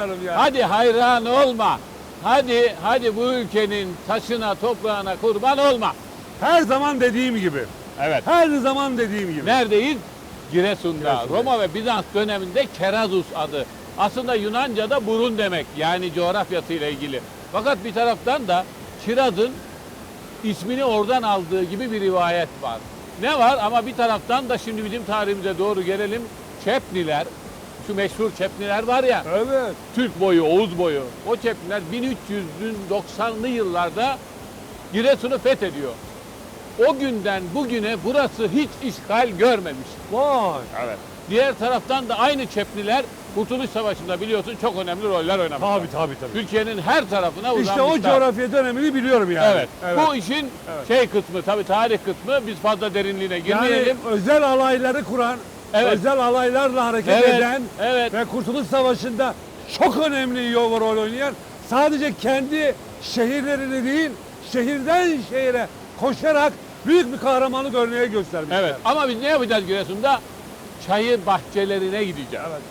canım ya. Hadi hayran olma. Hadi hadi bu ülkenin taşına toprağına kurban olma. Her zaman dediğim gibi. Evet. Her zaman dediğim gibi. Neredeyiz? Giresun'da. Giresun'da. Roma ve Bizans döneminde Kerazus adı. Aslında Yunanca'da burun demek. Yani coğrafyasıyla ilgili. Fakat bir taraftan da Kiraz'ın ismini oradan aldığı gibi bir rivayet var. Ne var ama bir taraftan da şimdi bizim tarihimize doğru gelelim. Çepniler, şu meşhur Çepniler var ya. Evet. Türk boyu, Oğuz boyu. O Çepniler 1390'lı yıllarda Giresun'u fethediyor. O günden bugüne burası hiç işgal görmemiş. Vay. Evet. Diğer taraftan da aynı Çepliler Kurtuluş Savaşı'nda biliyorsun çok önemli roller oynamışlar. Tabii tabii tabii. Türkiye'nin her tarafına uzanmışlar. İşte o coğrafya dönemini biliyorum yani. Evet. Bu işin Evet. şey kısmı tabii tarih kısmı biz fazla derinliğine yani girmeyelim. özel alayları kuran, Evet. özel alaylarla hareket Evet, eden evet. ve Kurtuluş Savaşı'nda çok önemli rol oynayan sadece kendi şehirlerini değil, şehirden şehire koşarak büyük bir kahramanlık örneği göstermişler. Evet. Ama biz ne yapacağız Giresun'da? Çayır bahçelerine gideceğiz. Evet.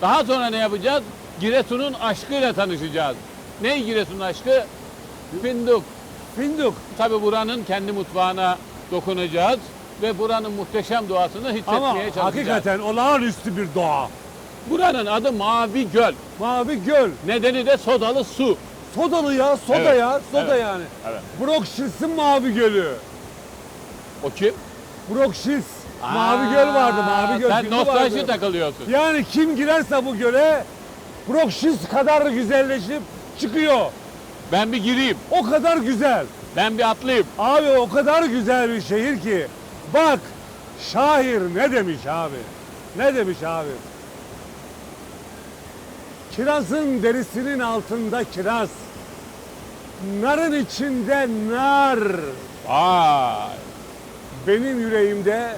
Daha sonra ne yapacağız? Giresun'un aşkıyla tanışacağız. Ne Giresun'un aşkı? Fındık. Fındık. Tabii buranın kendi mutfağına dokunacağız ve buranın muhteşem doğasını hissetmeye Ama çalışacağız. hakikaten olağanüstü bir doğa. Buranın adı Mavi Göl. Mavi göl. Nedeni de sodalı su. Sodalı ya, soda Evet, ya, soda evet, yani. evet. Brokşils'in Mavi Gölü. O kim? Brokşils. Mavi Göl vardı, Mavi Göl. Sen filmi nostalji vardı. takılıyorsun. Yani kim girerse bu göle Brokşils kadar güzelleşip çıkıyor. Ben bir gireyim. O kadar güzel. Ben bir atlayayım. Abi o kadar güzel bir şehir ki. Bak şair ne demiş abi? Ne demiş abi? Kirazın derisinin altında kiraz. Narın içinde nar. Vay. Benim yüreğimde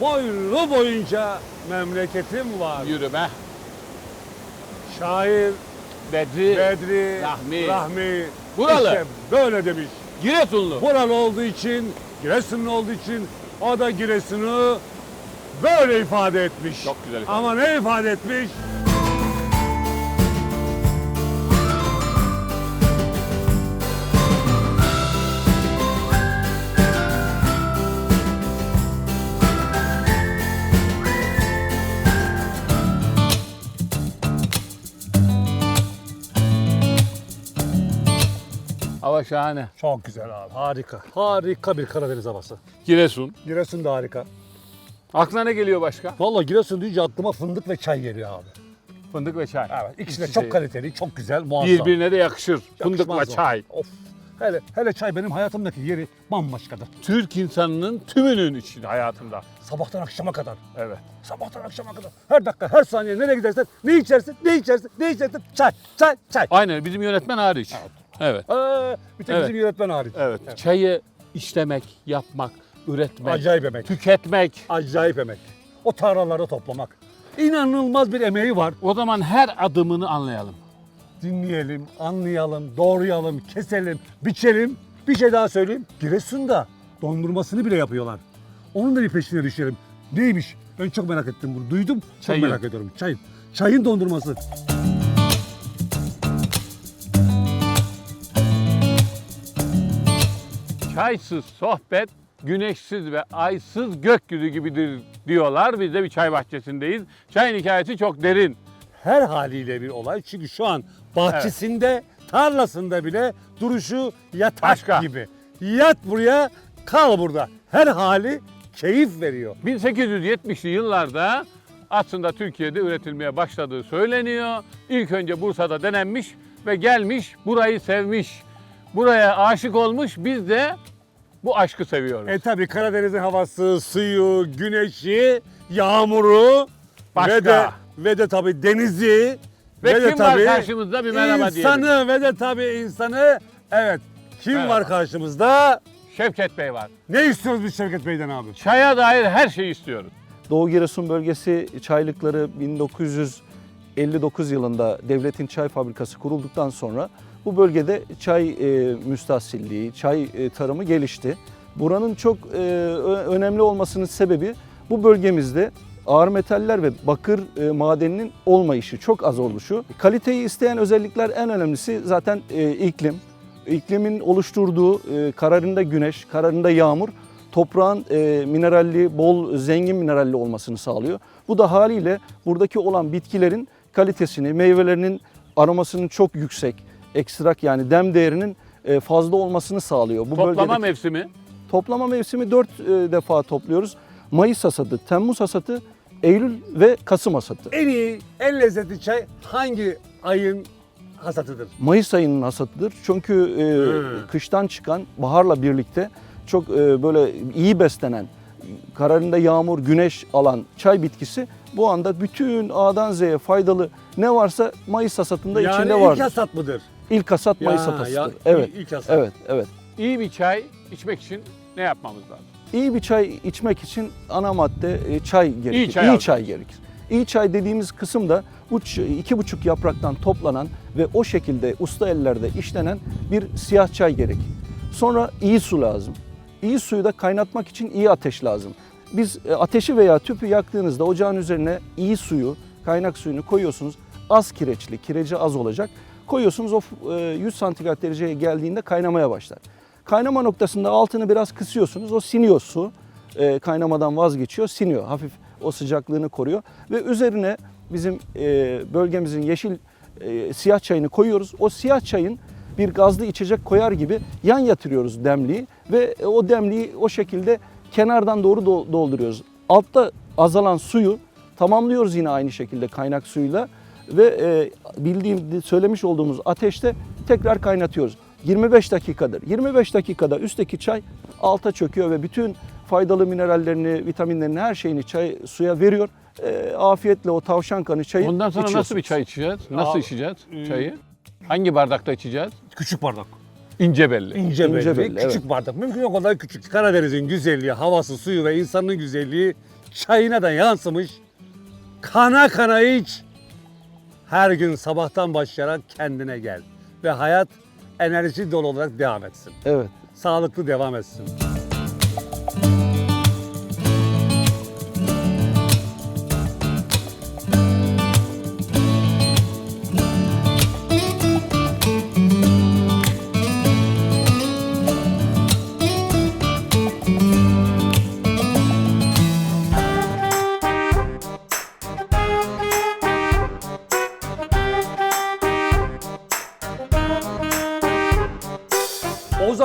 boylu boyunca memleketim var. Yürü be. Şair Bedri. Bedri Rahmi. Rahmi. Buralı. İşte böyle demiş. Giresunlu. Buralı olduğu için, Giresunlu olduğu için o da Giresun'u böyle ifade etmiş. Çok güzel ifade. Ama ne ifade etmiş? Şahane. Çok güzel abi. Harika. Harika bir Karadeniz havası. Giresun. Giresun da harika. Aklına ne geliyor başka? Vallahi Giresun deyince aklıma fındık ve çay geliyor abi. Fındık ve çay. Evet, ikisi de çok kaliteli, çok güzel, muazzam. Birbirine de yakışır. Yakışmaz mı? çay. Of. Hele, hele çay benim hayatımdaki yeri bambaşkadır. Türk insanının tümünün için hayatında. Sabahtan akşama kadar. Evet. Sabahtan akşama kadar. Her dakika, her saniye nereye gidersen ne içersin, ne içersin, ne içersin? Çay, çay, çay. Aynen bizim yönetmen hariç. Evet. Ee, bir tek Evet. bizim yönetmen hariç. Evet. Çayı işlemek, yapmak, üretmek, Acayip emek. tüketmek. Acayip emek. O tarlaları toplamak. İnanılmaz bir emeği var. O zaman her adımını anlayalım. Dinleyelim, anlayalım, doğrayalım, keselim, biçelim. Bir şey daha söyleyeyim. Giresun'da dondurmasını bile yapıyorlar. Onun da bir peşine düşelim. Neymiş? Ben çok merak ettim bunu. Duydum. Çok Çayı. merak ediyorum. Çayın. Çayın dondurması. Çaysız sohbet, güneşsiz ve aysız gökyüzü gibidir diyorlar. Biz de bir çay bahçesindeyiz. Çayın hikayesi çok derin. Her haliyle bir olay. Çünkü şu an bahçesinde, tarlasında bile duruşu yatak Başka. gibi. Yat buraya, kal burada. Her hali keyif veriyor. 1870'li yıllarda aslında Türkiye'de üretilmeye başladığı söyleniyor. İlk önce Bursa'da denenmiş ve gelmiş, burayı sevmiş. Buraya aşık olmuş. Biz de bu aşkı seviyoruz. E tabi Karadeniz'in havası, suyu, güneşi, yağmuru Başka. ve de ve de tabi denizi Ve de kim var tabii karşımızda bir merhaba insanı diyelim. ve de tabi insanı evet kim Merhaba. var karşımızda? Şevket Bey var. Ne istiyoruz biz Şevket Bey'den abi? Çaya dair her şeyi istiyoruz. Doğu Giresun bölgesi çaylıkları 1959 yılında devletin çay fabrikası kurulduktan sonra bu bölgede çay e, müstahsilliği, çay e, tarımı gelişti. Buranın çok e, önemli olmasının sebebi bu bölgemizde ağır metaller ve bakır e, madeninin olmayışı, çok az oluşu. Kaliteyi isteyen özellikler en önemlisi zaten e, iklim. İklimin oluşturduğu e, kararında güneş, kararında yağmur toprağın e, mineralli, bol, zengin mineralli olmasını sağlıyor. Bu da haliyle buradaki olan bitkilerin kalitesini, meyvelerinin aromasının çok yüksek, ekstrak yani dem değerinin e, fazla olmasını sağlıyor. Bu Toplama bölgedeki- mevsimi Toplama mevsimi 4 defa topluyoruz. Mayıs hasadı, Temmuz hasadı, Eylül ve Kasım hasadı. En iyi, en lezzetli çay hangi ayın hasatıdır? Mayıs ayının hasatıdır. Çünkü e, Hmm. kıştan çıkan baharla birlikte çok e, böyle iyi beslenen, kararında yağmur, güneş alan çay bitkisi bu anda bütün A'dan Z'ye faydalı ne varsa Mayıs hasatında yani içinde ilk vardır. hasat mıdır? İlk hasat Mayıs Ya, hasatı. ya, Evet. ilk hasat. Evet, evet. iyi bir çay içmek için ne yapmamız lazım? İyi bir çay içmek için ana madde e, çay gerekir. çay İyi alacağız. çay gerekir. İyi çay dediğimiz kısım da bu ç- iki buçuk yapraktan toplanan ve o şekilde usta ellerde işlenen bir siyah çay gerekir. Sonra iyi su lazım. İyi suyu da kaynatmak için iyi ateş lazım. Biz e, ateşi veya tüpü yaktığınızda ocağın üzerine iyi suyu, kaynak suyunu koyuyorsunuz. Az kireçli, kireci az olacak. Koyuyorsunuz o f- e, 100 santigrat dereceye geldiğinde kaynamaya başlar. Kaynama noktasında altını biraz kısıyorsunuz. O siniyor su. E, kaynamadan vazgeçiyor, siniyor. Hafif o sıcaklığını koruyor. Ve üzerine bizim e, bölgemizin yeşil siyah çayını koyuyoruz. O siyah çayın bir gazlı içecek koyar gibi yan yatırıyoruz demliği ve o demliği o şekilde kenardan doğru do- dolduruyoruz. Altta azalan suyu tamamlıyoruz yine aynı şekilde kaynak suyuyla ve e, bildiğim söylemiş olduğumuz ateşte tekrar kaynatıyoruz. 25 dakikadır. 25 dakikada üstteki çay alta çöküyor ve bütün faydalı minerallerini, vitaminlerini, her şeyini çay suya veriyor. E, afiyetle o tavşan kanı çayı Ondan sonra nasıl bir çay içeceğiz? Nasıl Aa, içeceğiz e, çayı? Hangi bardakta içeceğiz? Küçük bardak. İnce belli. İnce, İnce belli, belli, küçük bardak. Mümkün o kadar küçük. Karadeniz'in güzelliği, havası, suyu ve insanın güzelliği çayına da yansımış. Kana kana iç. Her gün sabahtan başlayarak kendine gel. Ve hayat enerji dolu olarak devam etsin. Evet. Sağlıklı devam etsin.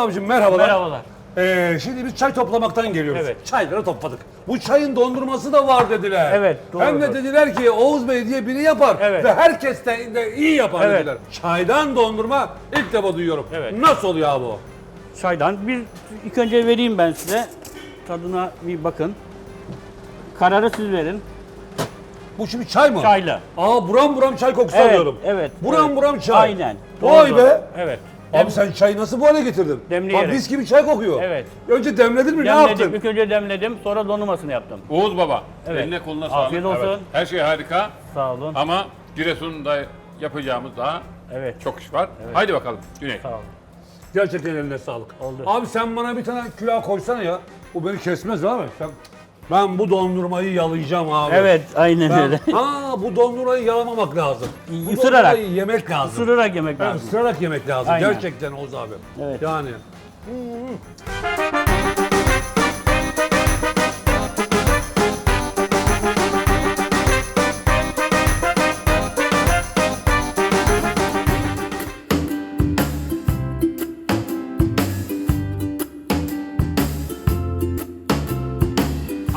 Abicim merhabalar. Merhabalar. Ee, şimdi biz çay toplamaktan geliyoruz. Evet. Çayları topladık. Bu çayın dondurması da var dediler. Evet, Hem de doğrudur. dediler ki Oğuz Bey diye biri yapar Evet. ve herkes de, de iyi yapar Evet. dediler. Çaydan dondurma ilk defa duyuyorum. Evet. Nasıl oluyor abi o? Çaydan bir ilk önce vereyim ben size. Tadına bir bakın. Kararı siz verin. Bu şimdi çay mı? Çayla. Aa buram buram çay kokusu Evet, alıyorum. evet, Buram evet. buram çay. Aynen. Vay Doğru, be. doğru. Evet. Abi sen çayı nasıl bu hale getirdin? Demleyerek. Bak mis gibi çay kokuyor. Evet. Önce demledin mi ne Demledim. yaptın? İlk önce demledim. Sonra dondurmasını yaptım. Oğuz Baba, Evet. eline koluna sağlık. Afiyet olsun. Her şey harika Sağ olun. ama Giresun'da yapacağımız daha Evet. çok iş var. Haydi bakalım Cüneyt. Sağ olun. Gerçekten eline sağlık. Oldu. Abi sen bana bir tane külah koysana ya. Bu beni kesmez abi. Sen... Ben bu dondurmayı yalayacağım abi. Evet, aynen Ben... öyle. Aa bu dondurmayı yalamamak lazım. Bu Isırarak. dondurmayı yemek lazım. Isırarak yemek Evet, lazım. ısırarak yemek lazım. Aynen. Gerçekten Oğuz abi. Evet. Yani.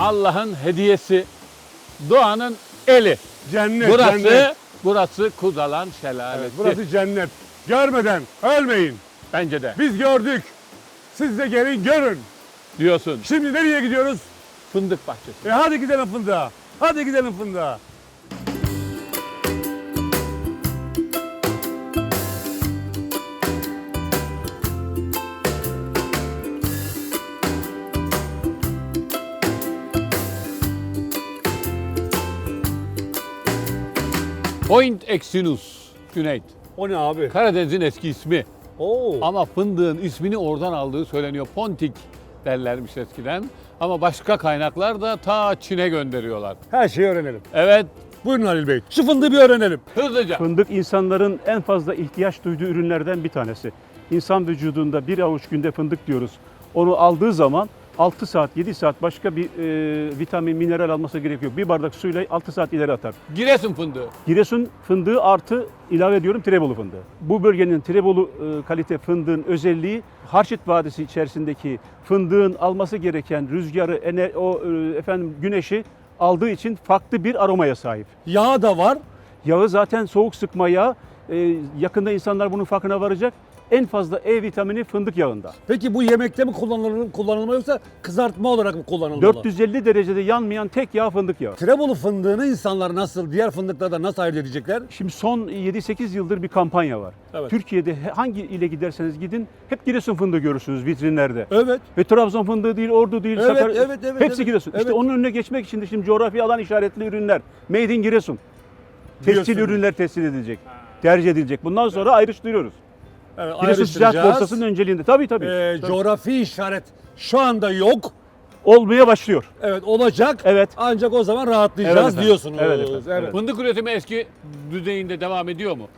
Allah'ın hediyesi, doğanın eli. Cennet, Burası, cennet. burası Kuzalan Şelalesi. Evet, burası cennet. Görmeden ölmeyin. Bence de Biz gördük. Siz de gelin görün. diyorsun. Şimdi nereye gidiyoruz? Fındık bahçesi. E hadi gidelim fındığa. Hadi gidelim fındığa. Point Exynos Cüneyt. O ne abi? Karadeniz'in eski ismi. Oo. Ama fındığın ismini oradan aldığı söyleniyor. Pontik derlermiş eskiden. Ama başka kaynaklar da ta Çin'e gönderiyorlar. Her şeyi öğrenelim. Evet, Buyurun Halil Bey. Şu fındığı bir öğrenelim. hızlıca. Fındık insanların en fazla ihtiyaç duyduğu ürünlerden bir tanesi. İnsan vücudunda bir avuç günde fındık diyoruz. Onu aldığı zaman 6 saat, 7 saat başka bir e, vitamin, mineral alması gerekiyor. Bir bardak suyla 6 saat ileri atar. Giresun fındığı. Giresun fındığı artı ilave ediyorum Tirebolu fındığı. Bu bölgenin Tirebolu e, kalite fındığın özelliği Harçit Vadisi içerisindeki fındığın alması gereken rüzgarı, ener, o e, efendim güneşi aldığı için farklı bir aromaya sahip. Yağ da var. Yağı zaten soğuk sıkma yağı. Ee, yakında insanlar bunun farkına varacak. En fazla E vitamini fındık yağında. Peki bu yemekte mi kullanılır, kullanılma yoksa kızartma olarak mı kullanılmalı? 450 derecede yanmayan tek yağ fındık yağı. Tirebolu fındığını insanlar nasıl, diğer fındıklardan nasıl ayırt edecekler? Şimdi son 7-8 yıldır bir kampanya var. Evet. Türkiye'de hangi ile giderseniz gidin hep Giresun fındığı görürsünüz vitrinlerde. Evet. Ve Trabzon fındığı değil, Ordu değil, Evet, Sakarya. evet, evet, Hepsi evet. Giresun. Evet. İşte onun önüne geçmek için de şimdi coğrafi alan işaretli ürünler. Made in Giresun. Tescil ürünler tescil edilecek. Tercih edilecek. Bundan sonra ayrıştırıyoruz. Evet Giresun Ticaret. Borsası'nın önceliğinde. Tabii tabii. Ee, Tabii. coğrafi işaret şu anda yok. Olmaya başlıyor. Evet olacak. Evet. Ancak o zaman Evet rahatlayacağız efendim. diyorsunuz. Evet efendim, evet. Fındık üretimi eski düzeyinde devam ediyor mu?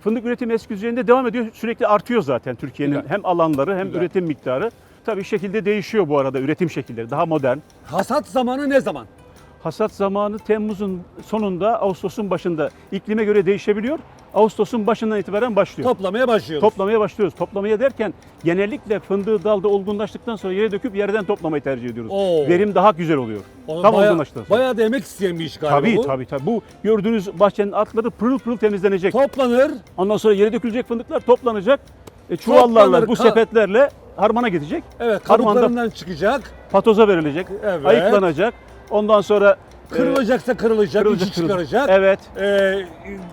Fındık üretimi eski düzeyinde devam ediyor. Sürekli artıyor zaten Türkiye'nin Güzel. hem alanları hem Güzel. üretim miktarı. Tabii şekilde değişiyor bu arada üretim şekilleri. Daha modern. Hasat zamanı ne zaman? Hasat zamanı Temmuz'un sonunda, Ağustos'un başında iklime göre değişebiliyor. Ağustos'un başından itibaren başlıyor. Toplamaya başlıyoruz. Toplamaya başlıyoruz. Toplamaya derken genellikle fındığı dalda olgunlaştıktan sonra yere döküp yerden toplamayı tercih ediyoruz. Oo. Verim daha güzel oluyor. O Tam bayağı- olgunlaştıktan sonra. Bayağı da emek isteyen bir iş galiba Tabii bu. tabii tabii. Bu gördüğünüz bahçenin altları pırıl pırıl temizlenecek. Toplanır. Ondan sonra yere dökülecek fındıklar toplanacak. E, çuvallarla, Toplanır, bu sepetlerle harmana gidecek. Evet Harmanda kabuklarından çıkacak. patoza verilecek, Evet. ayıklanacak. Ondan sonra e, Kırılacaksa kırılacak, kırılacak, içi kırılacak. çıkaracak. Evet. Ee,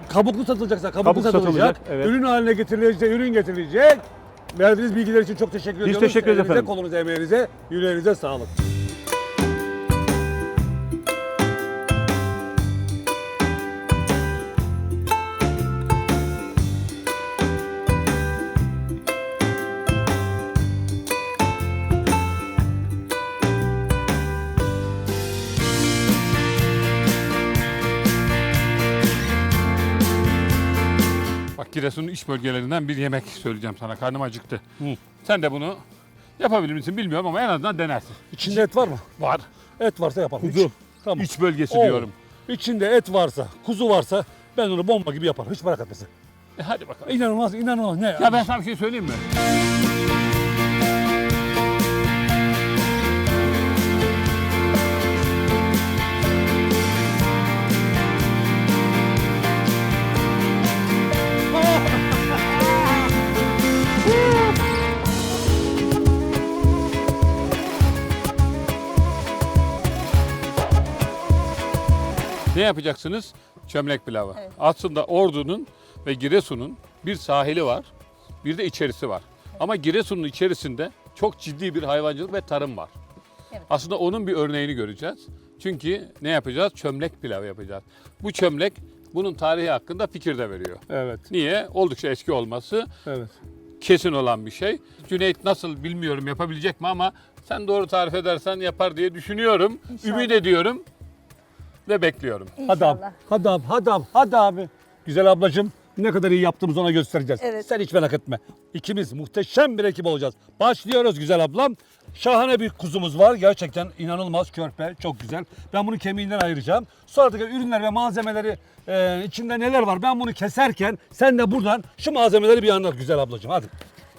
kabuklu satılacaksa kabuklu Kabuk satılacak. satılacak, evet. Ürün haline getirilecekse ürün getirilecek. Verdiğiniz bilgiler için çok teşekkür ediyoruz. teşekkür ederiz efendim. kolunuza, emeğinize, yüreğinize sağlık. Giresun'un iç bölgelerinden bir yemek söyleyeceğim sana. Karnım acıktı. Sen de bunu yapabilir misin bilmiyorum ama en azından denersin. İçinde et var mı? Var. Et varsa yaparım. Kuzu. İç- Tamam. İç bölgesi Oo. diyorum. İçinde et varsa, kuzu varsa ben onu bomba gibi yaparım. Hiç merak etmesin. E hadi bakalım. İnanılmaz, inanılmaz. Ne? Ya ben sana bir şey söyleyeyim mi? Ne yapacaksınız? Çömlek pilavı. Evet. Aslında Ordu'nun ve Giresun'un bir sahili var, bir de içerisi var. Ama Giresun'un içerisinde çok ciddi bir hayvancılık ve tarım var. Evet. Aslında onun bir örneğini göreceğiz. Çünkü ne yapacağız? Çömlek pilavı yapacağız. Bu çömlek bunun tarihi hakkında fikir de veriyor. Evet, Niye? Oldukça eski olması evet. kesin olan bir şey. Cüneyt nasıl bilmiyorum yapabilecek mi ama sen doğru tarif edersen yapar diye düşünüyorum. İnşallah. Ümit ediyorum ve bekliyorum. Hadi abi, İnşallah. hadi abi, hadi abi, hadi abi. Güzel ablacığım, ne kadar iyi yaptığımızı ona göstereceğiz. Evet. Sen hiç merak etme. İkimiz muhteşem bir ekip olacağız. Başlıyoruz güzel ablam. Şahane bir kuzumuz var. Gerçekten inanılmaz körpe, çok güzel. Ben bunu kemiğinden ayıracağım. Sonra da ürünler ve malzemeleri e, içinde neler var ben bunu keserken sen de buradan şu malzemeleri bir anlat güzel ablacığım hadi.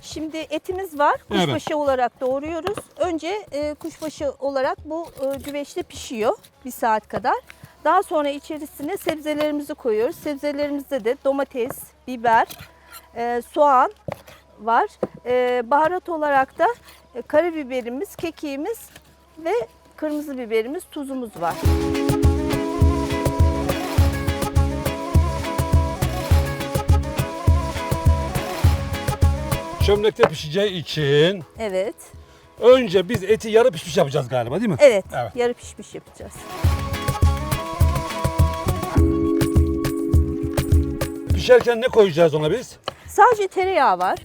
Şimdi etimiz var. Evet. Kuşbaşı olarak doğruyoruz. Önce e, kuşbaşı olarak bu e, güveçte pişiyor bir saat kadar. Daha sonra içerisine sebzelerimizi koyuyoruz. Sebzelerimizde de domates, biber, e, soğan var. E, baharat olarak da e, karabiberimiz, kekiğimiz ve kırmızı biberimiz, tuzumuz var. Çömlekte pişeceği için Evet. önce biz eti yarı pişmiş yapacağız galiba değil mi? Evet. Evet. Yarı pişmiş yapacağız. Pişerken ne koyacağız ona biz? Sadece tereyağı var.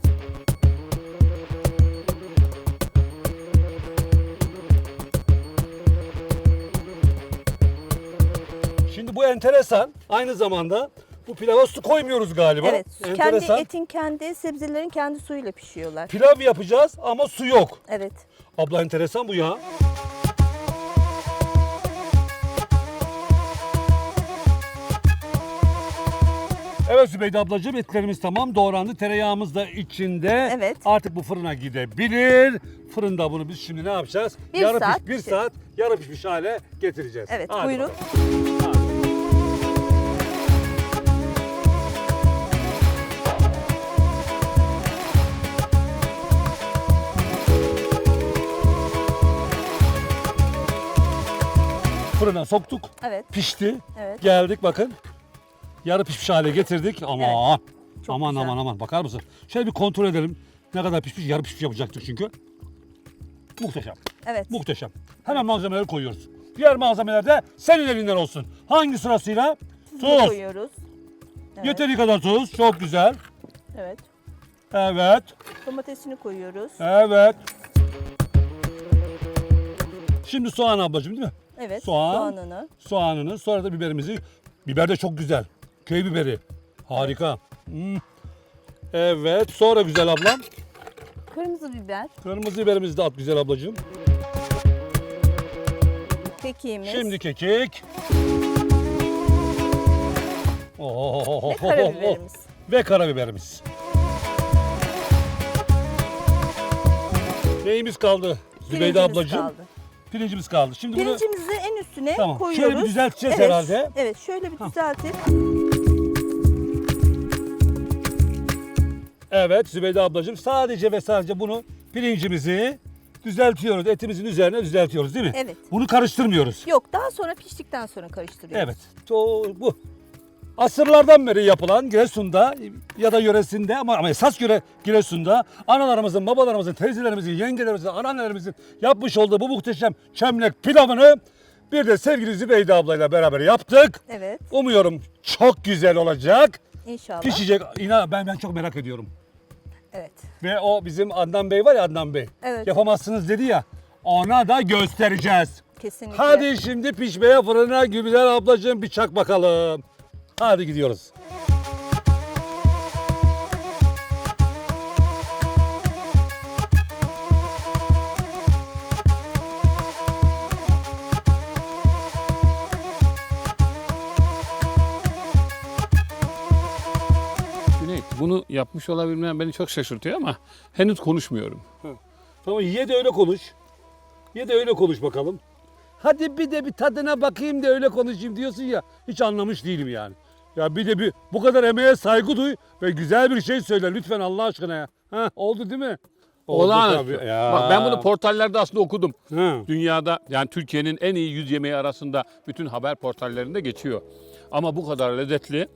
Şimdi bu enteresan. Aynı zamanda bu pilava su koymuyoruz galiba. Evet. su Kendi etin kendi, sebzelerin kendi suyuyla pişiyorlar. Pilav yapacağız ama su yok. Evet. Abla enteresan bu ya. Evet Zübeyde ablacığım etlerimiz tamam doğrandı. Tereyağımız da içinde. Evet. Artık bu fırına gidebilir. Fırında bunu biz şimdi ne yapacağız? Bir yarı saat piş, bir pişir. saat yarı pişmiş hale getireceğiz. Evet, Hadi buyurun. bakalım. Fırına soktuk. Evet. Pişti. Evet. Geldik bakın. Yarı pişmiş hale getirdik ama Çok aman güzel. aman aman bakar mısın? Şöyle bir kontrol edelim. Ne kadar pişmiş yarı pişmiş yapacaktık çünkü. Muhteşem. Evet. Muhteşem. Hemen malzemeleri koyuyoruz. Diğer malzemeler de senin elinden olsun. Hangi sırasıyla? Tuz Tuz. koyuyoruz. Evet. Yeteri kadar tuz. Çok güzel. Evet. Evet. Domatesini koyuyoruz. Evet. Şimdi soğan ablacığım değil mi? Evet. Soğan. Soğanını. Soğanını sonra da biberimizi. Biber de çok güzel. Köy biberi. Harika. Hmm. Evet. Sonra güzel ablam. Kırmızı biber. Kırmızı biberimizi de at güzel ablacığım. Kekiğimiz. Şimdi kekik. Oh, ve karabiberimiz. Ve karabiberimiz. Neyimiz kaldı Zübeyde Pirincimiz ablacığım? kaldı. Pirincimiz kaldı. Şimdi bunu Pirincimizi en üstüne Tamam, şöyle bir koyuyoruz. düzelteceğiz evet. herhalde. Evet şöyle bir düzeltip evet Zübeyde ablacığım sadece ve sadece bunu pirincimizi düzeltiyoruz. Etimizin üzerine düzeltiyoruz değil mi? Evet. Bunu karıştırmıyoruz. yok daha sonra piştikten sonra karıştırıyoruz. Evet. O, bu. Asırlardan beri yapılan Giresun'da ya da yöresinde ama, ama esas göre Giresun'da analarımızın, babalarımızın, teyzelerimizin, yengelerimizin, anneannemizin yapmış olduğu bu muhteşem çömlek pilavını bir de sevgili Zübeyde ablayla beraber yaptık. Evet. Umuyorum çok güzel olacak. İnşallah. Pişecek. İnan ben ben çok merak ediyorum. Evet. Ve o bizim Adnan Bey var ya Adnan Bey. Evet. Yapamazsınız dedi ya. Ona da göstereceğiz. Kesinlikle. Hadi şimdi pişmeye fırına güzel ablacığım bir çak bakalım. Hadi gidiyoruz. Bunu yapmış olabilmem beni çok şaşırtıyor ama henüz konuşmuyorum. Tamam ye de öyle konuş. Ye de öyle konuş bakalım. Hadi bir de bir tadına bakayım da öyle konuşayım diyorsun ya. Hiç anlamış değilim yani. Ya bir de bir bu kadar emeğe saygı duy ve güzel bir şey söyle lütfen Allah aşkına ya. Ha, oldu değil mi? Olağanüstü. Bak ben bunu portallerde aslında okudum. Ha. Dünyada yani Türkiye'nin en iyi yüz yemeği arasında bütün haber portallerinde geçiyor. Ama bu kadar lezzetli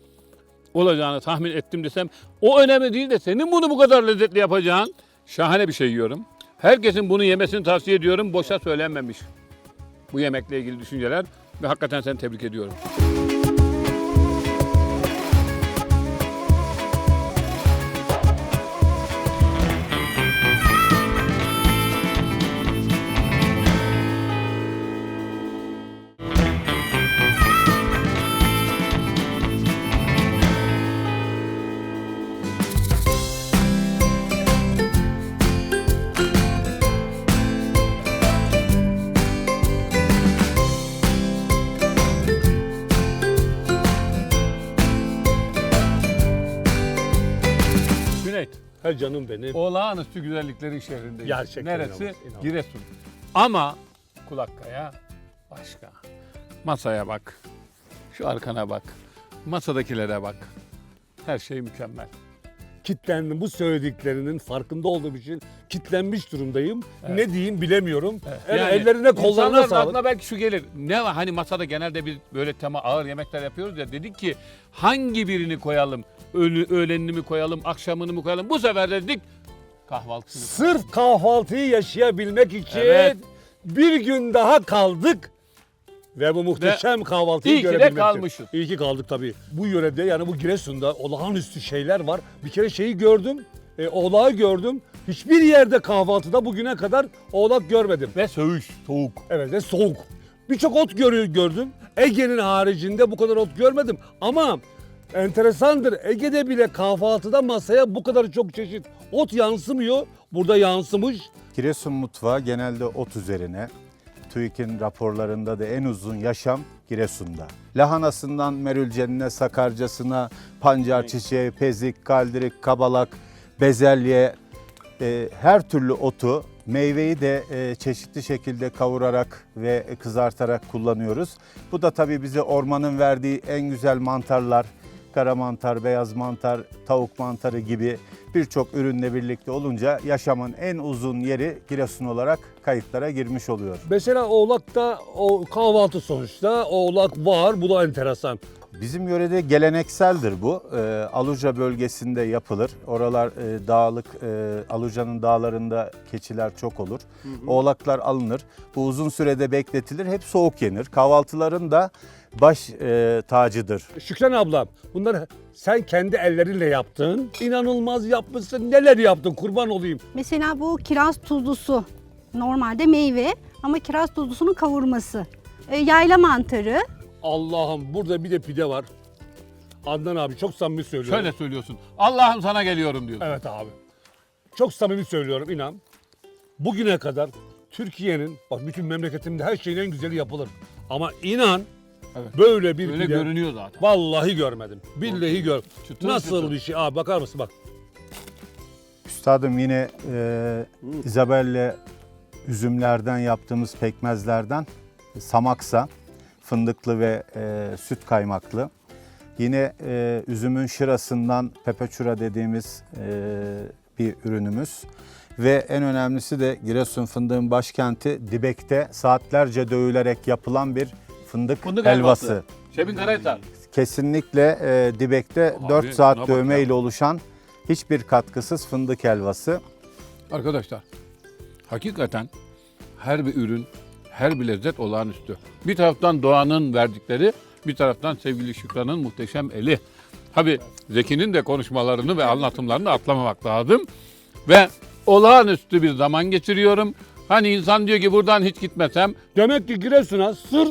olacağını tahmin ettim desem o önemli değil de senin bunu bu kadar lezzetli yapacağın şahane bir şey yiyorum. Herkesin bunu yemesini tavsiye ediyorum. Boşa söylenmemiş bu yemekle ilgili düşünceler ve hakikaten seni tebrik ediyorum. Her canım benim. olağanüstü güzelliklerin şehrindeyiz. Gerçekten Neresi? inanılmaz, inanılmaz. Giresun. Ama Kulakkaya başka. Masaya bak. Şu arkana bak. Masadakilere bak. Her şey mükemmel. Kitlendim bu söylediklerinin farkında olduğum için kitlenmiş durumdayım. Ne diyeyim bilemiyorum. El- Yani ellerine kollarına sağlık. aklına belki şu gelir. Ne var hani masada genelde biz böyle tema ağır yemekler yapıyoruz ya dedik ki hangi birini koyalım? Öğle, öğlenini mi koyalım, akşamını mı koyalım? Bu sefer de dedik kahvaltısını. Sırf kahvaltıyı yaşayabilmek için Evet. bir gün daha kaldık. Ve bu muhteşem kahvaltıyı İyi ki de görebilmek için. kalmışız. İyi ki kaldık tabii. Bu yörede yani bu Giresun'da olağanüstü şeyler var. Bir kere şeyi gördüm. E, oğlağı gördüm. Hiçbir yerde kahvaltıda bugüne kadar oğlak görmedim. Ve söğüş, soğuk. Evet ve soğuk. Birçok ot görüyor gördüm. Ege'nin haricinde bu kadar ot görmedim. Ama enteresandır. Ege'de bile kahvaltıda masaya bu kadar çok çeşit ot yansımıyor. Burada yansımış. Giresun mutfağı genelde ot üzerine. TÜİK'in raporlarında da en uzun yaşam Giresun'da. Lahanasından merülcenine, sakarcasına, pancar çiçeği, pezik, kaldirik, kabalak, bezelye, e, her türlü otu, meyveyi de e, çeşitli şekilde kavurarak ve kızartarak kullanıyoruz. Bu da tabii bize ormanın verdiği en güzel mantarlar, kara mantar, beyaz mantar, tavuk mantarı gibi birçok ürünle birlikte olunca yaşamın en uzun yeri Giresun olarak kayıtlara girmiş oluyor. Mesela oğlakta o kahvaltı sonuçta. Oğlak var. Bu da enteresan. Bizim yörede gelenekseldir bu. Ee, Aluca bölgesinde yapılır. Oralar e, dağlık, e, Aluca'nın dağlarında keçiler çok olur. Oğlaklar alınır. Bu uzun sürede bekletilir. Hep soğuk yenir. Kahvaltıların da baş e, tacıdır. Şükran abla bunları sen kendi ellerinle yaptın. İnanılmaz yapmışsın. Neler yaptın kurban olayım. Mesela bu kiraz tuzlusu. Normalde meyve ama kiraz tuzlusunun kavurması. E, yayla mantarı. Allah'ım burada bir de pide var. Adnan abi çok samimi söylüyorum. Şöyle söylüyorsun. Allah'ım sana geliyorum diyorsun. Evet abi. Çok samimi söylüyorum inan. Bugüne kadar Türkiye'nin bak bütün memleketimde her şeyin en güzeli yapılır. Ama inan Evet. böyle bir Öyle pide görünüyor zaten. vallahi görmedim. Billahi gör. Çıtır Nasıl çıtır. bir şey abi bakar mısın bak. Üstadım yine e, Isabelle üzümlerden yaptığımız pekmezlerden samaksa fındıklı ve e, süt kaymaklı. Yine e, üzümün şırasından pepeçura dediğimiz e, bir ürünümüz. Ve en önemlisi de Giresun fındığın başkenti Dibek'te saatlerce dövülerek yapılan bir fındık, Fındık helvası. helvası. Şebin Karahisar. Kesinlikle e, Dibek'te Abi, 4 buna saat dövme ile oluşan hiçbir katkısız fındık helvası. Arkadaşlar hakikaten her bir ürün, her bir lezzet olağanüstü. Bir taraftan doğanın verdikleri, bir taraftan sevgili Şükran'ın muhteşem eli. Tabi Zeki'nin de konuşmalarını ve anlatımlarını atlamamak lazım. Ve olağanüstü bir zaman geçiriyorum. Hani insan diyor ki buradan hiç gitmesem Demek ki Giresun'a sır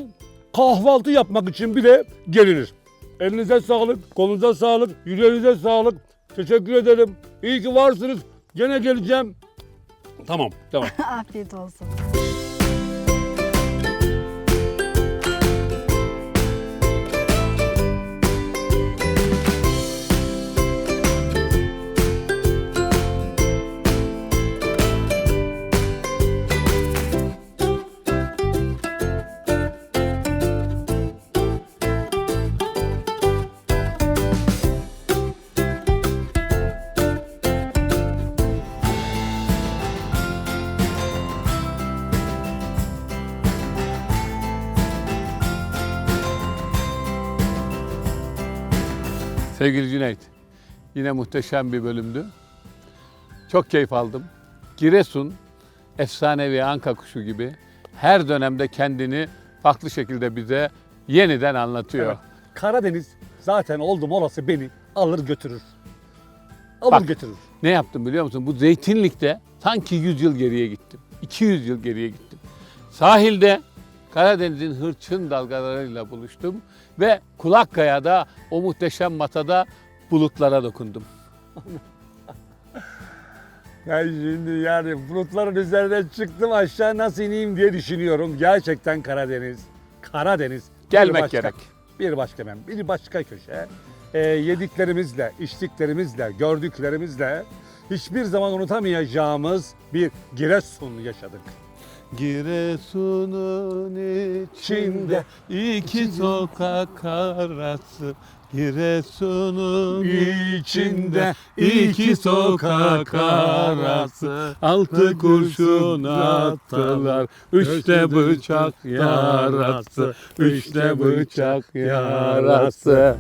kahvaltı yapmak için bile gelinir. Elinize sağlık, kolunuza sağlık, yüreğinize sağlık. Teşekkür ederim. İyi ki varsınız. Gene geleceğim. Tamam, tamam. Afiyet olsun. Sevgili Cüneyt, yine muhteşem bir bölümdü. Çok keyif aldım. Giresun, efsanevi anka kuşu gibi her dönemde kendini farklı şekilde bize yeniden anlatıyor. Evet. Karadeniz zaten oldum olası beni alır götürür. Alır Bak. götürür. Ne yaptım biliyor musun? Bu zeytinlikte sanki 100 yıl geriye gittim. 200 yıl geriye gittim. Sahilde Karadeniz'in hırçın dalgalarıyla buluştum ve Kulakkaya'da o muhteşem masada bulutlara dokundum. Ben şimdi yani bulutların üzerine çıktım aşağı nasıl ineyim diye düşünüyorum. Gerçekten Karadeniz. Karadeniz. bir Gelmek başka- gerek. Bir başka ben, bir başka köşe. Ee, yediklerimizle, içtiklerimizle, gördüklerimizle hiçbir zaman unutamayacağımız bir Giresun yaşadık. Giresun'un içinde iki sokak arası. Giresun'un içinde iki sokak arası. Altı kurşun attılar. Üçte bıçak yarası. Üçte bıçak yarası